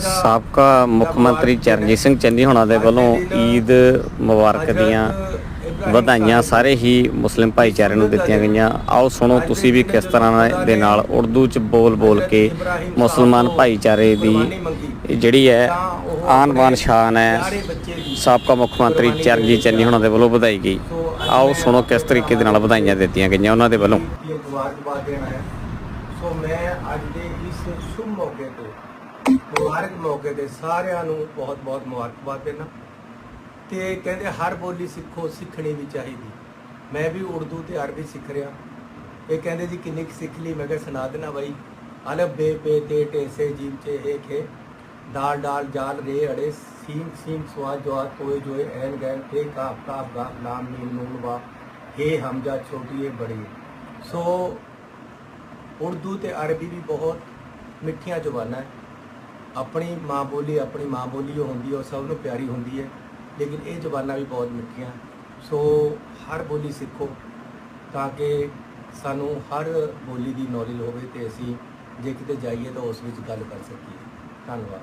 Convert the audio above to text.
ਸਾਬਕਾ ਮੁੱਖ ਮੰਤਰੀ ਚਰਨਜੀਤ ਸਿੰਘ ਚੰਨੀ ਹੋਣਾ ਦੇ ਵੱਲੋਂ ਈਦ ਮੁਬਾਰਕ ਦੀਆਂ ਵਧਾਈਆਂ ਸਾਰੇ ਹੀ ਮੁਸਲਿਮ ਭਾਈਚਾਰੇ ਨੂੰ ਦਿੱਤੀਆਂ ਗਈਆਂ। ਆਓ ਸੁਣੋ ਤੁਸੀਂ ਵੀ ਕਿਸ ਤਰ੍ਹਾਂ ਦੇ ਨਾਲ ਉਰਦੂ ਚ ਬੋਲ ਬੋਲ ਕੇ ਮੁਸਲਮਾਨ ਭਾਈਚਾਰੇ ਦੀ ਜਿਹੜੀ ਹੈ ਆਨ ਬਾਨ ਸ਼ਾਨ ਹੈ, ਸਾਬਕਾ ਮੁੱਖ ਮੰਤਰੀ ਚਰਨਜੀਤ ਚੰਨੀ ਹੋਣਾ ਦੇ ਵੱਲੋਂ ਵਧਾਈ ਗਈ। ਆਓ ਸੁਣੋ ਕਿਸ ਤਰੀਕੇ ਦੇ ਨਾਲ ਵਧਾਈਆਂ ਦਿੱਤੀਆਂ ਗਈਆਂ ਉਹਨਾਂ ਦੇ ਵੱਲੋਂ। ਸੋ ਮੈਂ ਅੱਜ ਦੇ ਇਸ ਸ਼ੁਭ ਮੌਕੇ ਤੇ ਮੁਬਾਰਕ ਮੌਕੇ ਤੇ ਸਾਰਿਆਂ ਨੂੰ ਬਹੁਤ ਬਹੁਤ ਮੁਬਾਰਕਬਾਦ ਦੇਣਾ। ਤੇ ਕਹਿੰਦੇ ਹਰ ਬੋਲੀ ਸਿੱਖੋ, ਸਿੱਖਣੀ ਵੀ ਚਾਹੀਦੀ। ਮੈਂ ਵੀ ਉਰਦੂ ਤੇ ਅਰਬੀ ਸਿੱਖ ਰਿਹਾ। ਇਹ ਕਹਿੰਦੇ ਜੀ ਕਿੰਨੀ ਕੁ ਸਿੱਖ ਲਈ? ਮੈਂ ਕਿਹਾ ਸੁਣਾ ਦੇਣਾ ਬਾਈ। ਅਲਬ ਬੇ ਪੇ ਤੇ ਟੇ ਸੇ ਜੀਮ ਚੇ ਏ ਖੇ। ਦਾਲ ਡਾਲ ਜਾਲ ਰੇ ਅੜੇ। ਸੀਮ ਸੀਮ ਸਵਾਦ ਜਵਾਦ ਤੋਏ ਜੋਏ ਐਨ ਗੈਨ। ਤੇ ਕਾਫ ਕਾਫ ਗਾ ਲਾਮ ਮੀਮ ਨੂਨ ਵਾ। हे ਹਮਜ਼ਾ ਛੋਟੀ ਏ ਬੜੀ ਸੋ ਉਰਦੂ ਤੇ ਅਰਬੀ ਵੀ ਬਹੁਤ ਮਿੱਠੀਆਂ ਜ਼ੁਬਾਨਾਂ ਹੈ ਆਪਣੀ ਮਾਂ ਬੋਲੀ, ਆਪਣੀ ਮਾਂ ਬੋਲੀ ਉਹ ਹੁੰਦੀ ਹੈ ਉਹ ਸਭ ਨੂੰ ਪਿਆਰੀ ਹੁੰਦੀ ਹੈ। ਲੇਕਿਨ ਇਹ ਜ਼ਬਾਨਾਂ ਵੀ ਬਹੁਤ ਮਿੱਠੀਆਂ। ਸੋ ਹਰ ਬੋਲੀ ਸਿੱਖੋ ਤਾਂ ਕਿ ਸਾਨੂੰ ਹਰ ਬੋਲੀ ਦੀ ਨੌਲੇਜ ਹੋਵੇ ਤੇ ਅਸੀਂ ਜੇ ਕਿਤੇ ਜਾਈਏ ਤਾਂ ਉਸ ਵਿੱਚ ਗੱਲ ਕਰ ਸਕੀਏ। ਧੰਨਵਾਦ।